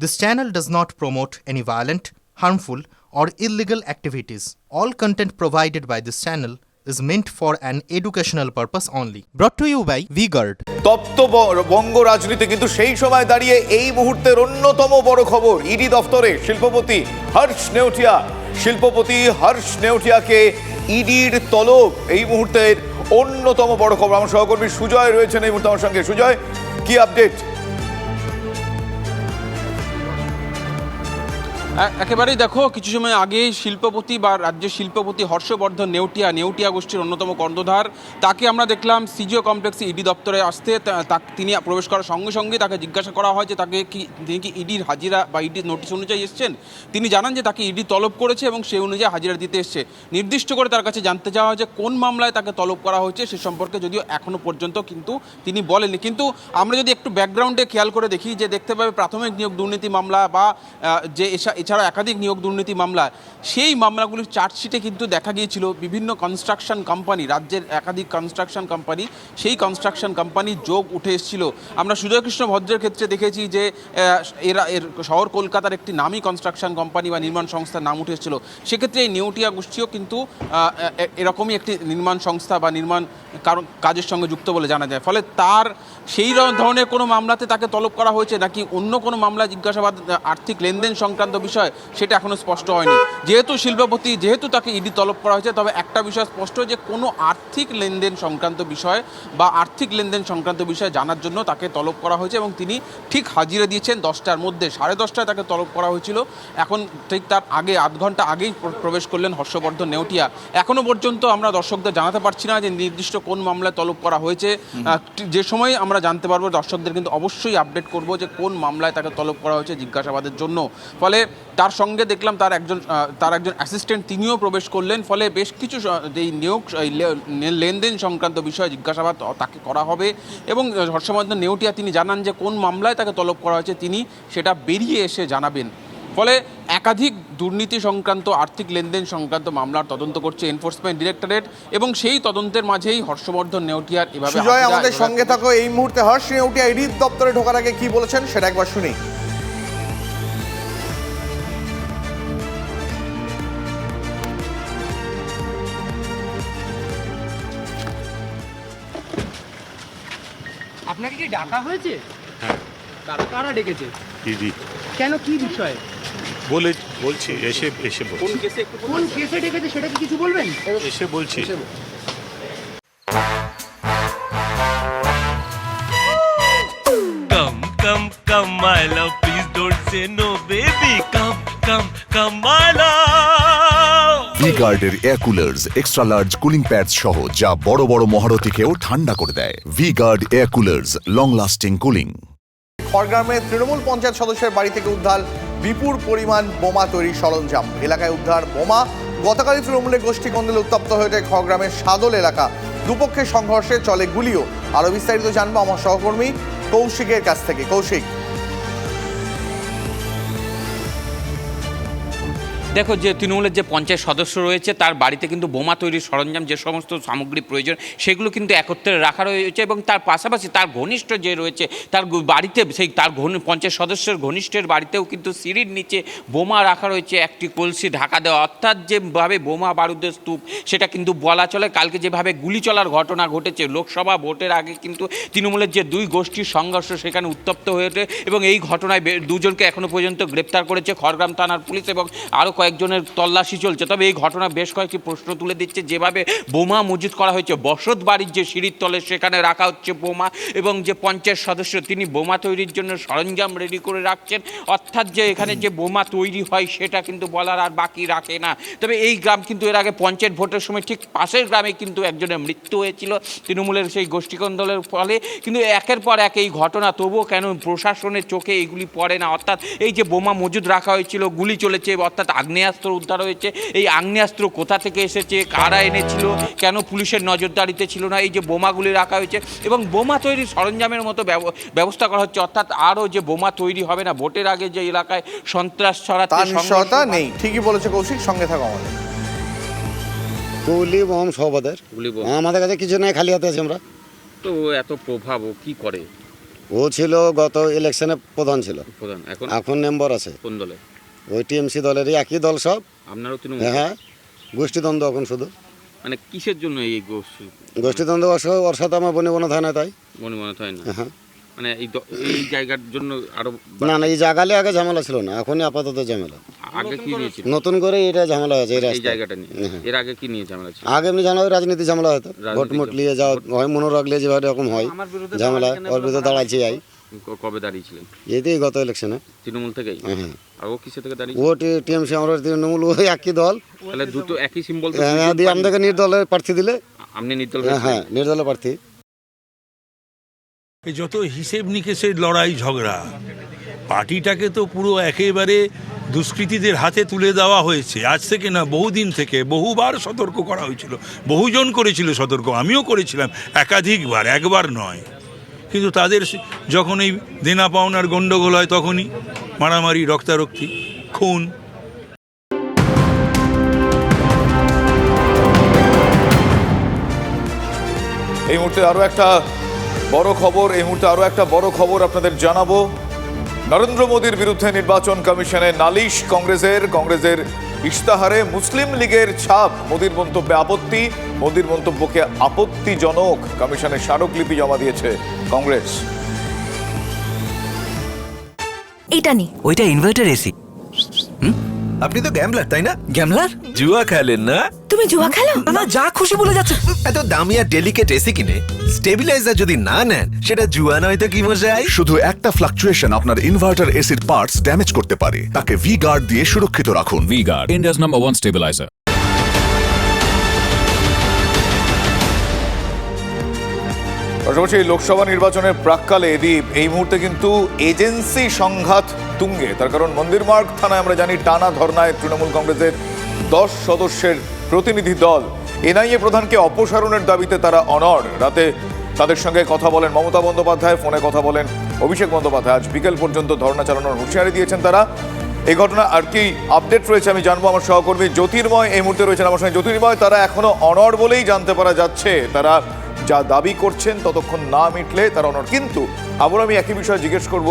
This channel does not promote any violent, harmful, or illegal activities. All content provided by this channel is meant for an educational purpose only. Brought to you by VGuard. তপ্ত বঙ্গ রাজনীতি কিন্তু সেই সময় দাঁড়িয়ে এই মুহূর্তের অন্যতম বড় খবর ইডি দফতরে শিল্পপতি হর্ষ নেউটিয়া শিল্পপতি হর্ষ নেউটিয়াকে ইডির তলব এই মুহূর্তের অন্যতম বড় খবর আমার সহকর্মী সুজয় রয়েছেন এই মুহূর্তে আমার সঙ্গে সুজয় কি আপডেট একেবারেই দেখো, কিছু সময় আগে শিল্পপতি বা রাজ্যের শিল্পপতি হর্ষবর্ধন নেউটিয়া নেউটিয়া গোষ্ঠীর অন্যতম কর্ণধার, তাকে আমরা দেখলাম সিজিও কমপ্লেক্সে ইডি দপ্তরে আসতে তিনি প্রবেশ করার সঙ্গে সঙ্গে তাকে জিজ্ঞাসা করা হয় যে তাকে কি তিনি কি ইডির হাজিরা বা ইডির নোটিশ অনুযায়ী এসছেন? তিনি জানান যে তাকে ইডি তলব করেছে এবং সেই অনুযায়ী হাজিরা দিতে এসছে। নির্দিষ্ট করে তার কাছে জানতে চাওয়া হয় যে কোন মামলায় তাকে তলব করা হয়েছে সে সম্পর্কে যদিও এখনও পর্যন্ত কিন্তু তিনি বলেননি। কিন্তু আমরা যদি একটু ব্যাকগ্রাউন্ডে খেয়াল করে দেখি যে দেখতে পাবে প্রাথমিক নিয়োগ দুর্নীতি মামলা বা যে এছা- এছাড়াও একাধিক নিয়োগ দুর্নীতি মামলা, সেই মামলাগুলির চার্জশিটে কিন্তু দেখা গিয়েছিল বিভিন্ন কনস্ট্রাকশন কোম্পানি রাজ্যের একাধিক কনস্ট্রাকশন কোম্পানি সেই কনস্ট্রাকশন কোম্পানির যোগ উঠে এসেছিল। আমরা সুজয়কৃষ্ণ ভদ্রের ক্ষেত্রে দেখেছি যে এরা, এর শহর কলকাতার একটি নামী কনস্ট্রাকশন কোম্পানি বা নির্মাণ সংস্থার নাম উঠে এসেছিল। সেক্ষেত্রে এই নেউটিয়া গোষ্ঠীও কিন্তু এরকমই একটি নির্মাণ সংস্থা বা নির্মাণ কারণ, কাজের সঙ্গে যুক্ত বলে জানা যায়। ফলে তার সেই ধরনের কোনো মামলাতে তাকে তলব করা হয়েছে নাকি অন্য কোনো মামলা জিজ্ঞাসাবাদ, আর্থিক লেনদেন সংক্রান্ত সেটা এখনও স্পষ্ট হয়নি। যেহেতু শিল্পপতি যেহেতু তাকে ইডি তলব করা হয়েছে তবে একটা বিষয় স্পষ্ট যে কোনো আর্থিক লেনদেন সংক্রান্ত বিষয় বা আর্থিক লেনদেন সংক্রান্ত বিষয় জানার জন্য তাকে তলব করা হয়েছে এবং তিনি ঠিক হাজিরা দিয়েছেন দশটার মধ্যে। সাড়ে দশটায় তাকে তলব করা হয়েছিল। এখন ঠিক তার আগে আধ ঘণ্টা আগেই প্রবেশ করলেন হর্ষবর্ধন নেউটিয়া। এখনও পর্যন্ত আমরা দর্শকদের জানাতে পারছি না যে নির্দিষ্ট কোন মামলায় তলব করা হয়েছে। যে সময় আমরা জানতে পারব দর্শকদের কিন্তু অবশ্যই আপডেট করব যে কোন মামলায় তাকে তলব করা হয়েছে জিজ্ঞাসাবাদের জন্য। ফলে তার সঙ্গে দেখলাম তার একজন তার একজন অ্যাসিস্ট্যান্ট তিনিও প্রবেশ করলেন ফলে বেশ কিছু এই নিয়োগ লেনদেন সংক্রান্ত বিষয়ে জিজ্ঞাসাবাদ তাকে করা হবে এবং হর্ষবর্ধন নেউটিয়া তিনি জানান যে কোন মামলায় তাকে তলব করা হয়েছে তিনি সেটা বেরিয়ে এসে জানাবেন। ফলে একাধিক দুর্নীতি সংক্রান্ত আর্থিক লেনদেন সংক্রান্ত মামলার তদন্ত করছে এনফোর্সমেন্ট ডিরেক্টরেট এবং সেই তদন্তের মাঝেই হর্ষবর্ধন নেউটিয়ার এভাবে আমাদের সঙ্গে থাকো এই মুহূর্তে। হর্ষ নেউটিয়া ইডির দপ্তরে ঢোকার আগে কি বলেছেন সেটা একবার শুনি। আপনাকে কি ডাকা হয়েছে? কারা কারা ডেকেছে? দিদি। কেন কি বিষয়ে? বলে বলছি এসে এসে বলছি। কোন কেসে কোন কেসে? ডেকেছে সেটা কি কিছু বলবেন? এসে বলছি। Come, come, come, my love. Please don't say no, baby. Come, come, come, my love. V গার্ডের air coolers extra large cooling pads সহ যা বড় বড় মহারথীকেও ঠান্ডা করে দেয়। V Guard air coolers long lasting cooling খড়গ্রামে Trinamool panchayat সদস্যের বাড়ি থেকে উদ্ধার বিপুল পরিমাণ বোমা তৈরির সরঞ্জাম। এলাকায় উদ্ধার বোমা। গতকালই তৃণমূলের গোষ্ঠী কন্দলে উত্তপ্ত হয়ে যায় খড়গ্রামের সাদল এলাকা। দুপক্ষের সংঘর্ষে চলে গুলিও। আরও বিস্তারিত জানব আমার সহকর্মী কৌশিকের কাছ থেকে। কৌশিক। দেখো যে তৃণমূলের যে পঞ্চায়েত সদস্য রয়েছে, তার বাড়িতে কিন্তু বোমা তৈরির সরঞ্জাম, যে সমস্ত সামগ্রী প্রয়োজন, সেগুলো কিন্তু একত্রে রাখা রয়েছে এবং তার পাশাপাশি তার ঘনিষ্ঠ যে রয়েছে, তার বাড়িতে সেই তার পঞ্চায়েত সদস্যের ঘনিষ্ঠের বাড়িতেও কিন্তু সিঁড়ির নিচে বোমা রাখা রয়েছে, একটি কলসি ঢাকা দেওয়া। অর্থাৎ যেভাবে বোমা বারুদের স্তূপ, সেটা কিন্তু বলা চলে। কালকে যেভাবে গুলি চলার ঘটনা ঘটেছে, লোকসভা ভোটের আগে কিন্তু তৃণমূলের যে দুই গোষ্ঠীর সংঘর্ষ সেখানে উত্তপ্ত হয়ে ওঠে এবং এই ঘটনায় দুজনকে এখনও পর্যন্ত গ্রেপ্তার করেছে খড়গ্রাম থানার পুলিশ এবং আরও কয়েকজনের তল্লাশি চলছে। তবে এই ঘটনা বেশ কয়েকটি প্রশ্ন তুলে দিচ্ছে। যেভাবে বোমা মজুত করা হয়েছে, বসত বাড়ির যে সিঁড়ির তলে সেখানে রাখা হচ্ছে বোমা এবং যে পঞ্চায়েত সদস্য তিনি বোমা তৈরির জন্য সরঞ্জাম রেডি করে রাখছেন। অর্থাৎ যে এখানে যে বোমা তৈরি হয় সেটা কিন্তু বলার আর বাকি রাখে না। তবে এই গ্রাম কিন্তু এর আগে পঞ্চায়েত ভোটের সময় ঠিক পাশের গ্রামে কিন্তু একজনের মৃত্যু হয়েছিল তৃণমূলের সেই গোষ্ঠীকন্দলের ফলে। কিন্তু একের পর এক এই ঘটনা, তবুও কেন প্রশাসনের চোখে এইগুলি পড়ে না? অর্থাৎ এই যে বোমা মজুদ রাখা হয়েছিল, গুলি চলেছে, অর্থাৎ আগ্নেয়াস্ত্র উদ্ধার হয়েছে। এই আগ্নেয়াস্ত্র কোথা থেকে এসেছে? কারা এনেছিল? কেন পুলিশের নজরদারিতে ছিল না? এই যে বোমাগুলি রাখা হয়েছে এবং বোমা তৈরির সরঞ্জামের মতো ব্যব- ব্যবস্থা করা হচ্ছে। অর্থাৎ আরও যে বোমা তৈরি হবে না ভোটের আগে যে এলাকায় সন্ত্রাস নিশ্চয়তা নেই। ঠিকই বলেছে কৌশিক সঙ্গে থাকো আমাদের। গুলি বোম আমাদের কাছে কিছু নাই খালি হাতে আছি আমরা। তো এত প্রভাব ও কি করে? ও ছিল গত ইলেকশনে প্রধান ছিল। প্রধান। এখন? এখন মেম্বার আছে। কোন দলে? ওই টিএমসি দলেরই একই দল সব। আপনারও তৃণমূল হ্যাঁ হ্যাঁ। গোষ্ঠীদ্বন্দ্ব এখন শুধু। মানে কিসের জন্য এই গোষ্ঠী? গোষ্ঠীদ্বন্দ্ব আমার বনে বনে থাকে না তাই। মনে মনে হয় না? হ্যাঁ। মানে এই এই জায়গার জন্য আরও না না এই জাগালে আগে ঝামেলা ছিল না। এখনই আপাতত ঝামেলা। আগে কি নিয়েছিল নতুন করে এটা ঝামেলা হয়েছে এই জায়গাটা নিয়ে। হ্যাঁ। এর আগে কি নিয়ে ঝামেলা ছিল? আগে এমনি জানা হয় রাজনীতি ঝামেলা হতো। ভোট মোট নিয়ে যাওয়া হয় মনোরাগ লিয়ে যেভাবে এরকম হয় ঝামেলা ওর ভিতরে দাঁড়াইছে ক- কবে দাঁড়িয়েছিলেন? এতেই গত ইলেকশনে তৃণমূল থেকেই? হ্যাঁ হ্যাঁ। আর ও কিসে থেকে দাঁড়িয়ে ও টিএমসি আমরা তৃণমূল ওই একই দল। তাহলে দুটো একই সিম্বল হ্যাঁ দিয়ে আমাদেরকে নির্দলের প্রার্থী দিলে? আপনি নির্দল হ্যাঁ হ্যাঁ নির্দলের প্রার্থী। এই যত হিসেব নিকেশের লড়াই ঝগড়া পার্টিটাকে তো পুরো একেবারে দুষ্কৃতীদের হাতে তুলে দেওয়া হয়েছে। আজ থেকে না বহুদিন থেকে বহুবার সতর্ক করা হয়েছিল। বহুজন করেছিল সতর্ক আমিও করেছিলাম একাধিকবার একবার নয়। কিন্তু তাদের যখন এই দেনা পাওনার গণ্ডগোল হয় তখনই মারামারি, রক্তারক্তি, খুন। এই মুহূর্তে আরও একটা বড় খবর, এই মুহূর্তে আরও একটা বড় খবর আপনাদের জানাব। নরেন্দ্র মোদীর বিরুদ্ধে নির্বাচন কমিশনে নালিশ কংগ্রেসের কংগ্রেসের ইশতাহারে মুসলিম লীগের ছাপ, মোদীর মন্তব্যে আপত্তি, মোদীর মন্তব্যকে আপত্তিজনক। কমিশনের স্মারকলিপি জমা দিয়েছে কংগ্রেস। এটা নে। ওইটা ইনভার্টার এসি আপনি তো গ্যামলার তাই না? গ্যামলার জুয়া খেলেন না? তুমি জুয়া খেলো? না যা খুশি বলে যাচ্ছে। এত দামি আর ডেলিকেট এসি কিনে স্টেবিলাইজার যদি না নেন সেটা জুয়া নয় তো কি মজাই শুধু একটা ফ্লাকচুয়েশন আপনার ইনভার্টার এসির পার্টস ড্যামেজ করতে পারে। তাকে ভি গার্ড দিয়ে সুরক্ষিত রাখুন। V Guard India's number one stabiliser পাশাপাশি লোকসভা নির্বাচনের প্রাককালে এদিন এই মুহূর্তে কিন্তু এজেন্সি সংঘাত তুঙ্গে। তার কারণ মন্দিরমার্গ থানায় আমরা জানি টানা ধর্নায় তৃণমূল কংগ্রেসের দশ সদস্যের প্রতিনিধি দল। এনআইএ প্রধানকে অপসারণের দাবিতে তারা অনড়। রাতে তাদের সঙ্গে কথা বলেন মমতা বন্দ্যোপাধ্যায়, ফোনে কথা বলেন অভিষেক বন্দ্যোপাধ্যায়। আজ বিকেল পর্যন্ত ধর্না চালানোর হুঁশিয়ারি দিয়েছেন তারা। এই ঘটনা আর কি আপডেট রয়েছে আমি জানব আমার সহকর্মী জ্যোতির্ময়। এই মুহূর্তে রয়েছেন আমার সঙ্গে জ্যোতির্ময়। তারা এখনও অনড় বলেই জানতে পারা যাচ্ছে। তারা যা দাবি করছেন ততক্ষণ না মিটলে তার অনর। কিন্তু আবার আমি একই বিষয়ে জিজ্ঞেস করব,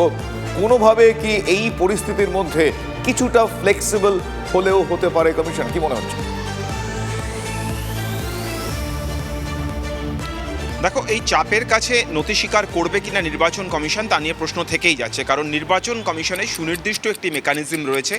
কোনোভাবে কি এই পরিস্থিতির মধ্যে কিছুটা ফ্লেক্সিবল হলেও হতে পারে কমিশন কি মনে হচ্ছে? দেখো, এই চাপের কাছে নথি স্বীকার করবে কিনা নির্বাচন কমিশন তা নিয়ে প্রশ্ন থেকেই যাচ্ছে। কারণ নির্বাচন কমিশনের সুনির্দিষ্ট একটি মেকানিজম রয়েছে,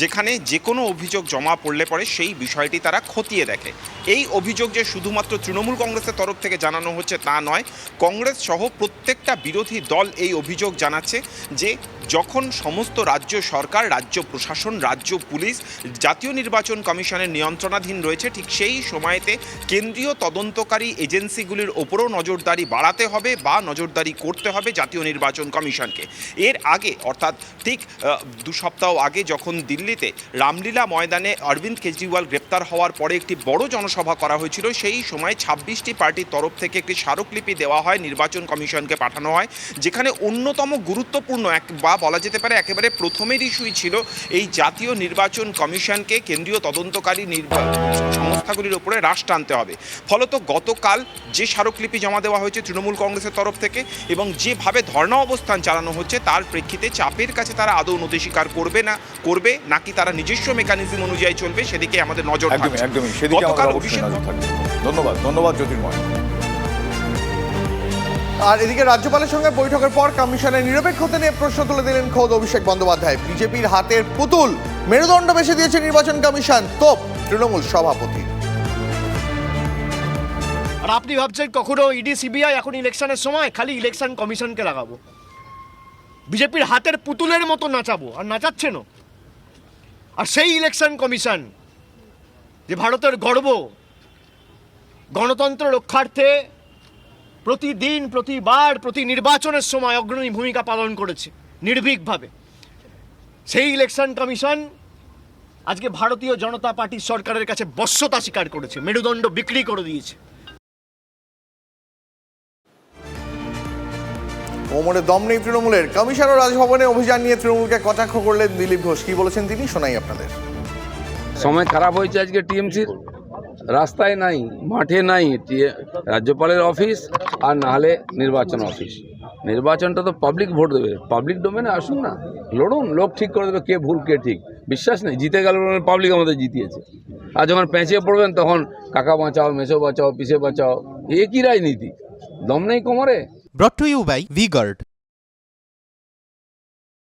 যেখানে যে কোনো অভিযোগ জমা পড়লে পরে সেই বিষয়টি তারা খতিয়ে দেখে। এই অভিযোগ যে শুধুমাত্র তৃণমূল কংগ্রেসের তরফ থেকে জানানো হচ্ছে তা নয়, কংগ্রেস সহ প্রত্যেকটা বিরোধী দল এই অভিযোগ জানাচ্ছে যে যখন সমস্ত রাজ্য সরকার, রাজ্য প্রশাসন, রাজ্য পুলিশ জাতীয় নির্বাচন কমিশনের নিয়ন্ত্রণাধীন রয়েছে, ঠিক সেই সময়তে কেন্দ্রীয় তদন্তকারী এজেন্সিগুলির ওপরও নজরদারি বাড়াতে হবে বা নজরদারি করতে হবে জাতীয় নির্বাচন কমিশনকে। এর আগে, অর্থাৎ ঠিক দু সপ্তাহ আগে যখন দিল্লিতে রামলীলা ময়দানে অরবিন্দ কেজরিওয়াল গ্রেপ্তার হওয়ার পরে একটি বড় জনসভা করা হয়েছিল, সেই সময় ছাব্বিশটি পার্টির তরফ থেকে একটি স্মারকলিপি দেওয়া হয়, নির্বাচন কমিশনকে পাঠানো হয়, যেখানে অন্যতম গুরুত্বপূর্ণ এক বা বলা যেতে পারে একেবারে প্রথমের ইস্যুই ছিল এই জাতীয় নির্বাচন কমিশনকে কেন্দ্রীয় তদন্তকারী নির্বা- সংস্থাগুলির উপরে হ্রাস টানতে হবে। ফলত গতকাল যে স্মারকলিপি জমা দেওয়া হয়েছে তৃণমূল কংগ্রেসের তরফ থেকে এবং যেভাবে ধর্ণা অবস্থান চালানো হচ্ছে তার প্রেক্ষিতে চাপের কাছে তারা আদৌ নথি স্বীকার করবে না করবে নাকি তারা নিজস্ব মেকানিজম অনুযায়ী চলবে সেদিকে আমাদের নজর গতকাল ধন্যবাদ ধন্যবাদ জ্যোতির্ময়। আর এদিকে রাজ্যপালের সঙ্গে বৈঠকের পর কমিশনের নিরপেক্ষতা নিয়ে প্রশ্ন তুলে দিলেন খোদ অভিষেক বন্দ্যোপাধ্যায়। বিজেপির হাতের পুতুল মেরুদণ্ড বেশি দিয়েছে নির্বাচন কমিশন তোপ তৃণমূল সভাপতি। আর আপনি ভাবছেন কখনো ইডি সিবিআই এখন ইলেকশনের সময়? খালি ইলেকশন কমিশনকে লাগাবো। বিজেপির হাতের পুতুলের মতো নাচাবো। আর নাচাচ্ছেনও। আর সেই ইলেকশন কমিশন যে ভারতের গর্ব, গণতন্ত্র রক্ষার্থে প্রতিদিন, প্রতিবার প্রতি নির্বাচনের সময় অগ্রণী ভূমিকা পালন করেছে, নির্ভীকভাবে। সেই ইলেকশন কমিশন আজকে ভারতীয় জনতা পার্টির সরকারের কাছে বশ্যতা স্বীকার করেছে, মেরুদণ্ড বিক্রি করে দিয়েছে। কোমরে দম নেই তৃণমূলের। কমিশন ও রাজভবনে অভিযান নিয়ে তৃণমূলকে কটাক্ষ করলেন দিলীপ ঘোষ। কি বলেছেন তিনি? শোনাই আপনাদের। সময় খারাপ হয়েছে আজকে টিএমসির। রাস্তায় নাই, মাঠে নাই। রাজ্যপালের অফিস আর নাহলে নির্বাচন অফিস। নির্বাচনটা তো পাবলিক ভোট দেবে। পাবলিক ডোমেনে আসুন না। লড়ুন, লোক ঠিক করে দেবে কে ভুল, কে ঠিক। বিশ্বাস নেই, জিতে গেল পাবলিক আমাদের জিতিয়েছে। আর যখন পেঁচিয়ে পড়বেন তখন কাকা বাঁচাও, মেসো বাঁচাও, পিসে বাঁচাও। এ কি রাজনীতি। দম নেই কোমরে। Brought to you by V-Guard,